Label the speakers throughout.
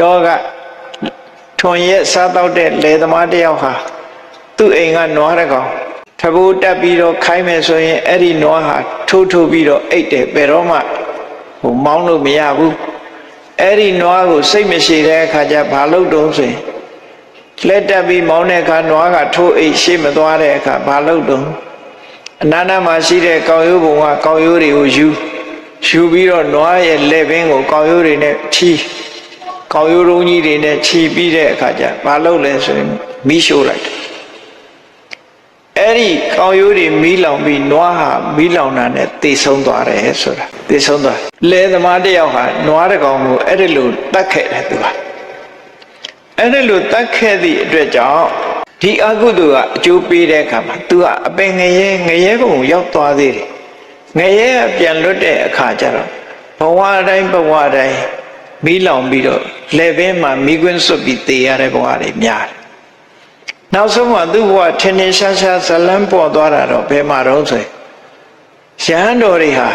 Speaker 1: တော့ကထွန်ရက်စားတော့တဲ့လယ်သမားတစ်ယောက်ဟာသူ့အိမ်ကနွားတစ်ကောင်ထဘိုးတက်ပြီးတော့ခိုင်းမယ်ဆိုရင်အဲ့ဒီနွားဟာထိုးထိုးပြီးတော့အိတ်တယ်ဘယ်တော့မှဟိုမောင်းလို့မရဘူးအဲ့ဒီနွားကိုစိတ်မရှိတဲ့အခါကျဘာလုပ်တုံးဆိုရင်လက်တက်ပြီးမောင်းတဲ့အခါနွားကထိုးအိတ်ရှေ့မသွားတဲ့အခါဘာလုပ်တုံးအနာနာမှာရှိတဲ့ကောက်ရိုးပုံကကောက်ရိုးတွေကိုယူယူပြီးတော့နွားရဲ့လက်ဘင်းကိုကောက်ရိုးတွေနဲ့ချီ ကောက်ရိုးရုံးကြီးတွေနဲ့ချီပြီးတဲ့အခါကျဘာလုပ်လဲဆိုရင်မီးရှို့လိုက်တယ်အဲ့ဒီကောက်ရိုးတွေမီးလောင်ပြီးနွားဟာမီးလောင်တာနဲ့သေဆုံးသွားတယ်ဆိုတာသေဆုံးသွားလယ်သမားတစ်ယောက်ဟာနွားတစ်ကောင်ကိုအဲ့ဒီလိုတတ်ခဲ့တယ်သူကအဲ့ဒီလိုတတ်ခဲ့သည့်အတွက်ကြောင့်ဒီအကုသိုလ်ကအကျိုးပေးတဲ့အခါမှာ तू ကအပင်ငရဲငရဲကုံကိုရောက်သွားသေးတယ်ငရဲကပြန်လွတ်တဲ့အခါကျတော့ဘဝတိုင်းဘဝတိုင်း မီးလောင်ပြီးတော့လက်ဘင်းမှာမီးကွင်းစွတ်ပြီးသေရတဲ့ဘဝတွေများတယ်နောက်ဆုံးမှသူ့ဘဝထင်ထင်ရှားရှားဇလန်းပေါ်သွားတာတော့ဘယ်မှာတော့ဆိုရင်ရဟန်းတော်တွေဟာ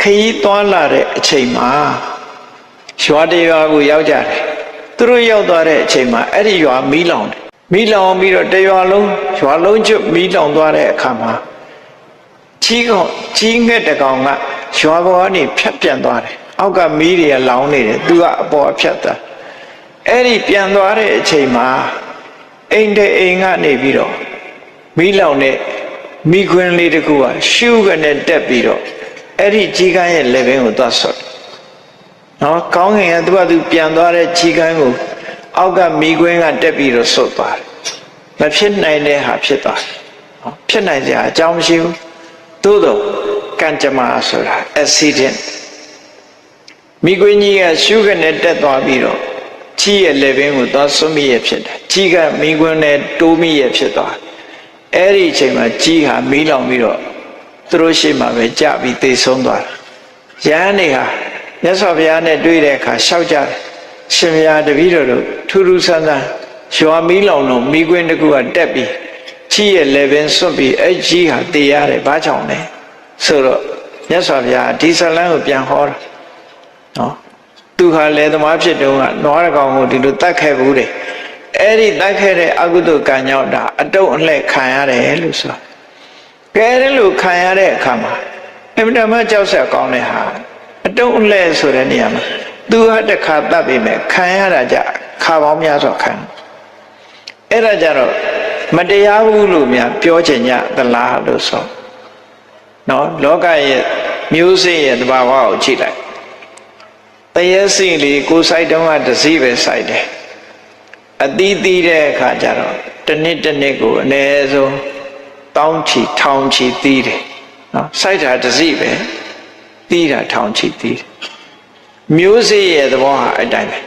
Speaker 1: ခရီးသွားလာတဲ့အချိန်မှာရွာတရွာကိုရောက်ကြတယ်သူတို့ရောက်သွားတဲ့အချိန်မှာအဲ့ဒီရွာမီးလောင်တယ်မီးလောင်ပြီးတော့တရွာလုံးရွာလုံးကျွတ်မီးလောင်သွားတဲ့အခါမှာကြီးကောင်ကြီးငှက်တကောင်ကရွာပေါ်ကနေဖြတ်ပြန်သွားတယ် အောက်ကမီးတွေကလောင်နေတယ်သူကအပေါ်အဖြတ်သွားအဲ့ဒီပြန်သွားတဲ့အချိန်မှာအိမ်တဲ့အိမ်ကနေပြီးတော့မီးလောင်တဲ့မိခွင်းလေးတစ်ခုကရှူးကနေတက်ပြီးတော့အဲ့ဒီကြီးကန်းရဲ့လက်ဘင်းကိုသွားဆွတ်နော်ကောင်းငင်ကသူကသူပြန်သွားတဲ့ကြီးကန်းကိုအောက်ကမိခွင်းကတက်ပြီးတော့ဆွတ်သွားတယ်မဖြစ်နိုင်တဲ့ဟာဖြစ်သွားတယ်နော်ဖြစ်နိုင်စရာအကြောင်းမရှိဘူးသို့တော့ကံကြမ္မာဆိုတာ accident မိခွင်းကြီးကရှူးကနေတက်သွားပြီးတော့ကြီးရဲ့လက်ဘင်းကိုသွားဆွတ်မိရဖြစ်တယ်ကြီးကမိခွင်းနဲ့တိုးမိရဖြစ်သွားတယ်အဲ့ဒီအချိန်မှာကြီးဟာမီးလောင်ပြီးတော့သူတို့ရှိမှပဲကြပြီးသေဆုံးသွားတယ်ရဟန်းတွေဟာမြတ်စွာဘုရားနဲ့တွေ့တဲ့အခါရှောက်ကြတယ်ရှင်ဘုရားတပည့်တော်တို့ထူးထူးဆန်းဆန်းရွာမီးလောင်တော့မီးခွင်းတစ်ခုကတက်ပြီးကြီးရဲ့လက်ဘင်းဆွတ်ပြီးအဲ့ကြီးဟာတေရတယ်ဘာကြောင့်လဲဆိုတော့မြတ်စွာဘုရားဒီဇလန်းကိုပြန်ဟောတာနော် သူဟာလေသမားဖြစ်တုန်းကနွားရကောင်ကိုဒီလိုတတ်ခဲ့ဘူးတယ်အဲ့ဒီတတ်ခဲ့တဲ့အကုသိုလ်ကံကြောင့်ဒါအတုံးအလှဲ့ခံရတယ်လို့ဆိုတာကဲအဲ့လိုခံရတဲ့အခါမှာအမြဲတမ်းကြောက်ဆက်ကောင်းတဲ့ဟာအတုံးအလှဲ့ဆိုတဲ့နေရာမှာသူဟာတစ်ခါတတ်ပြီမဲ့ခံရတာကြခါပေါင်းများစွာခံအဲ့ဒါကြတော့မတရားဘူးလို့များပြောချင်ကြသလားလို့ဆိုနော်လောကရဲ့မျိုးစေ့ရဲ့တဘာဝကိုကြည့်လိုက် တရေစီလေးကိုစိုက်တုံးကတစည်းပဲစိုက်တယ်အသီးသီးတဲ့အခါကျတော့တစ်နှစ်တစ်နှစ်ကိုအနည်းဆုံးတောင်းချီထောင်ချီသီးတယ်နော်စိုက်တာတစည်းပဲသီးတာထောင်ချီသီးတယ်မျိုးစေ့ရဲ့သဘောဟာအတိုင်းပဲ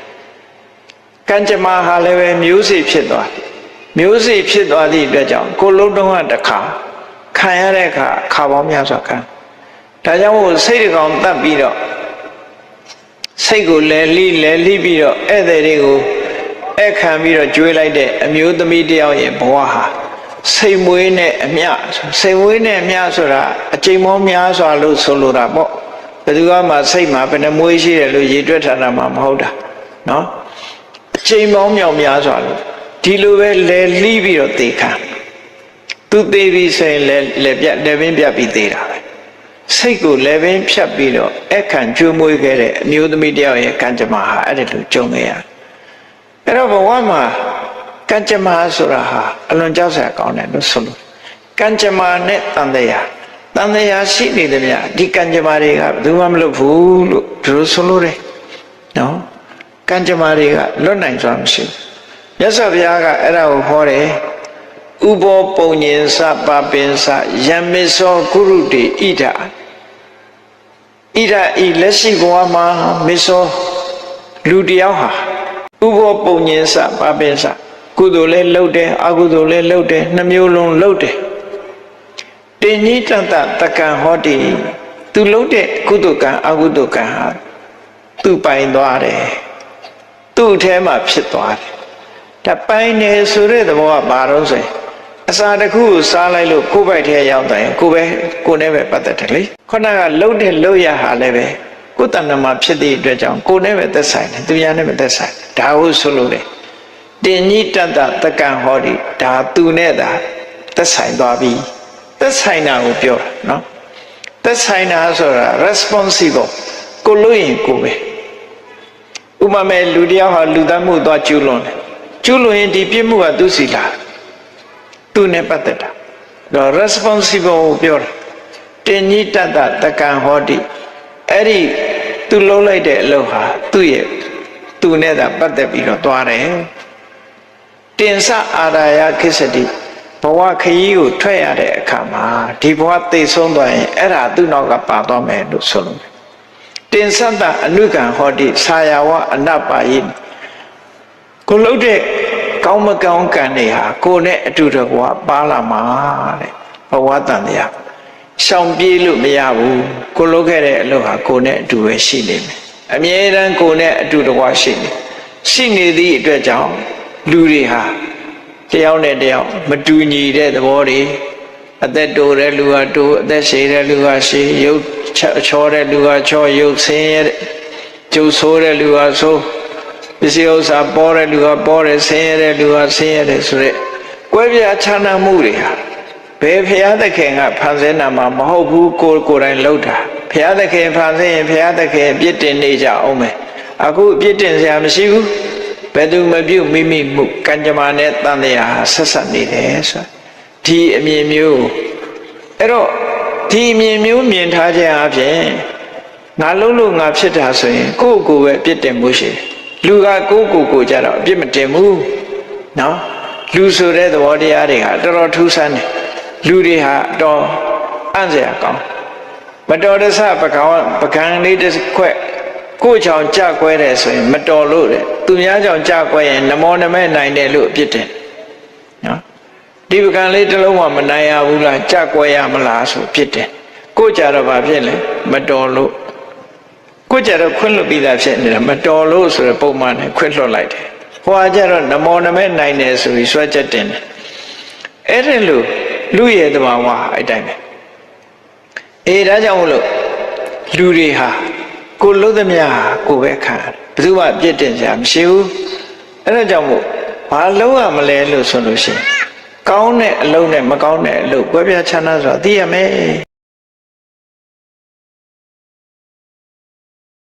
Speaker 1: ကံကြမ္မာဟာလည်းပဲမျိုးစေ့ဖြစ်သွားတယ်မျိုးစေ့ဖြစ်သွားသည့်အတွက်ကြောင့်ကိုလုံးတုံးကတစ်ခါခံရတဲ့အခါခါပေါင်းများစွာခံဒါကြောင့်မို့စိတ်တကောင်တတ်ပြီးတော့ စိတ်ကိုလဲလှိလဲလှိပြီးတော့ဧည့်သည်တွေကိုအဲ့ခံပြီးတော့ကျွေးလိုက်တဲ့အမျိုးသမီးတယောက်ရဲ့ဘဝဟာစိတ်မွေးနဲ့အမျှစိတ်မွေးနဲ့အမျှဆိုတာအချိန်မောများစွာလို့ဆိုလိုတာပေါ့ဘယ်သူမှစိတ်မှာဘယ်နှမွေးရှိတယ်လို့ရည်တွက်ထားတာမှမဟုတ်တာနော်အချိန်မောမြောက်များစွာလို့ဒီလိုပဲလဲလှိပြီးတော့သေခံသူသေးပြီးဆိုရင်လဲလဲပြလဲပင်ပြပြီးသေးတာပဲ စိတ်ကိုလဲပင်ဖြတ်ပြီးတော့အခန့်ကျွေးမွေးခဲ့တဲ့အမျိုးသမီးတယောက်ရဲ့ကံကြမ္မာဟာအဲ့ဒါလိုကြုံခဲ့ရတယ်အဲ့တော့ဘဝမှာကံကြမ္မာဆိုတာဟာအလွန်ကြောက်စရာကောင်းတယ်လို့ဆိုလို့ကံကြမ္မာနဲ့တန်တရားတန်တရားရှိနေတယ်ဗျဒီကံကြမ္မာတွေကဘယ်သူမှမလုပ်ဘူးလို့ဒီလိုဆိုလို့တယ်နော်ကံကြမ္မာတွေကလွတ်နိုင်စွာမရှိဘူးမြတ်စွာဘုရားကအဲ့ဒါကိုဟောတယ် ဥဘောပုံညင်စပါပင်စယံမစ္စောကုရုတေဣဒာဣဒာဤလက်ရှိဘဝမှာမစ္စောလူတယောက်ဟာဥဘောပုံညင်စပါပင်စကုသိုလ်လည်းလုပ်တယ်အကုသိုလ်လည်းလုပ်တယ်နှမျိုးလုံးလုပ်တယ်တင်ကြီးတတတကံဟောတိသူလုပ်တဲ့ကုသိုလ်ကံအကုသိုလ်ကံဟာသူပိုင်သွားတယ်သူ့အထဲမှာဖြစ်သွားတယ်ဒါပိုင်နေဆိုတဲ့သဘောကဘာလို့ဆိုရင် အစာတစ်ခုကိုစားလိုက်လို့ကိုယ်ပိုက်ထဲရောက်တယ်ကိုယ်ပဲကိုယ်နဲ့ပဲပတ်သက်တယ်လေခုနကလှုပ်တဲ့လှုပ်ရဟာလည်းပဲကိုယ်တဏ္ဍမှာဖြစ်တဲ့အတွက်ကြောင့်ကိုယ်နဲ့ပဲသက်ဆိုင်တယ်သူများနဲ့ပဲသက်ဆိုင်တယ်ဒါဟုတ်ဆိုလို့လေတင်ကြီးတတ္တတက္ကံဟောဒီဒါသူနဲ့သာသက်ဆိုင်သွားပြီသက်ဆိုင်တာကိုပြောတာနော်သက်ဆိုင်တာဆိုတာ responsible ကိုလို့ရင်ကိုပဲဥပမာလူတယောက်ဟာလူသတ်မှုသွားကျူးလွန်တယ်ကျူးလွန်ရင်ဒီပြစ်မှုကသူစီလာ သူနဲ့ပတ်သက်တာတော့ responsible ကိုပြောတာတင်ကြီးတတ္တတက္ကံဟောဒီအဲ့ဒီသူလုံးလိုက်တဲ့အလုပ်ဟာသူ့ရဲ့သူနဲ့သာပတ်သက်ပြီးတော့သွားတယ်တင်စအာရာယခိစ္စတိဘဝခရီးကိုထွက်ရတဲ့အခါမှာဒီဘဝသိဆုံးသွားရင်အဲ့ဒါသူ့နောက်ကပါသွားမယ်လို့ဆိုလို့တင်စတ္တအနုကံဟောတိဆာယဝအနပ္ပါယိကိုလှုပ်တဲ့ ကောင်းမကောင်းကံတွေဟာကိုယ်နဲ့အတူတကွာပါလာမှာတဲ့ဘဝတန်တရားရှောင်ပြေးလို့မရဘူးကိုလုပ်ခဲ့တဲ့အလုပ်ဟာကိုယ်နဲ့အတူပဲရှိနေမယ်အမြဲတမ်းကိုယ်နဲ့အတူတကွာရှိနေရှိနေသည့်အတွက်ကြောင့်လူတွေဟာတယောက်နဲ့တယောက်မတူညီတဲ့သဘောတွေအသက်တိုတဲ့လူကတိုးအသက်ရှည်တဲ့လူကရှည်ရုပ်ချောတဲ့လူကချောရုပ်ဆင်းရဲကျုပ်ဆိုးတဲ့လူကဆိုး ပစ္စည်းဥစ္စာပေါ်တဲ့လူကပေါ်တယ်ဆင်းရဲတဲ့လူကဆင်းရဲတယ်ဆိုရက်ကွဲပြားခြားနားမှုတွေဟာဘယ်ဖရာသခင်ကဖန်ဆင်းတာမှမဟုတ်ဘူးကိုယ်ကိုယ်တိုင်လှုပ်တာဖရာသခင်ဖန်ဆင်းရင်ဖရာသခင်အပြစ်တင်နေကြအောင်မယ်အခုအပြစ်တင်စရာမရှိဘူးဘယ်သူမပြုတ်မိမိမှုကံကြမ္မာနဲ့တန်တရားဟာဆက်ဆက်နေတယ်ဆိုဒီအမြင်မျိုးအဲ့တော့ဒီအမြင်မျိုးမြင်ထားခြင်းအပြင်ငါလုံးလို့ငါဖြစ်တာဆိုရင်ကိုယ့်ကိုယ်ပဲပြစ်တင်မှုရှိတယ် လူကကိုယ့်ကိုယ်ကိုကြတော့အပြစ်မတင်ဘူးနော်လူဆိုတဲ့သဘောတရားတွေဟာတော်တော်ထူးဆန်းတယ်လူတွေဟာတော့အံ့စရာကောင်းမတော်တဆပကံပကံလေးတစ်ခွက်ကိုယ့်ကြောင့်ကြကွဲတယ်ဆိုရင် မတော်လို့တဲ့သူများကြောင့်ကြကွဲရင်နမောနမဲနိုင်တယ်လို့အပြစ်တင်နော်ဒီပကံလေးတစ်လုံးမှမနိုင်ရဘူးလားကြကွဲရမလားဆိုဖြစ်တယ်ကိုကြတော့ဘာဖြစ်လဲမတော်လို့ ကိုကြတော့ခွင့်လွတ်ပြီးသားဖြစ်နေတာမတော်လို့ဆိုတဲ့ပုံမှန်နဲ့ခွင့်လွတ်လိုက်တယ်ဟိုကကြတော့နမောနမဲနိုင်တယ်ဆိုပြီးစွဲချက်တင်တယ်အဲ့ဒါလို့လူရဲ့တဘာဝအဲ့တိုင်းပဲအေးဒါကြောင့်မလို့လူတွေဟာကိုလုံးသမျှဟာကိုပဲခံတယ်ဘယ်သူမှပြစ်တင်ကြမရှိဘူးအဲ့ဒါကြောင့်မို့ဘာလုံးရမလဲလို့ဆိုလို့ရှိရင်ကောင်းတဲ့အလုပ်နဲ့မကောင်းတဲ့အလုပ်ကွဲပြားခြားနားဆိုတာသိရမယ်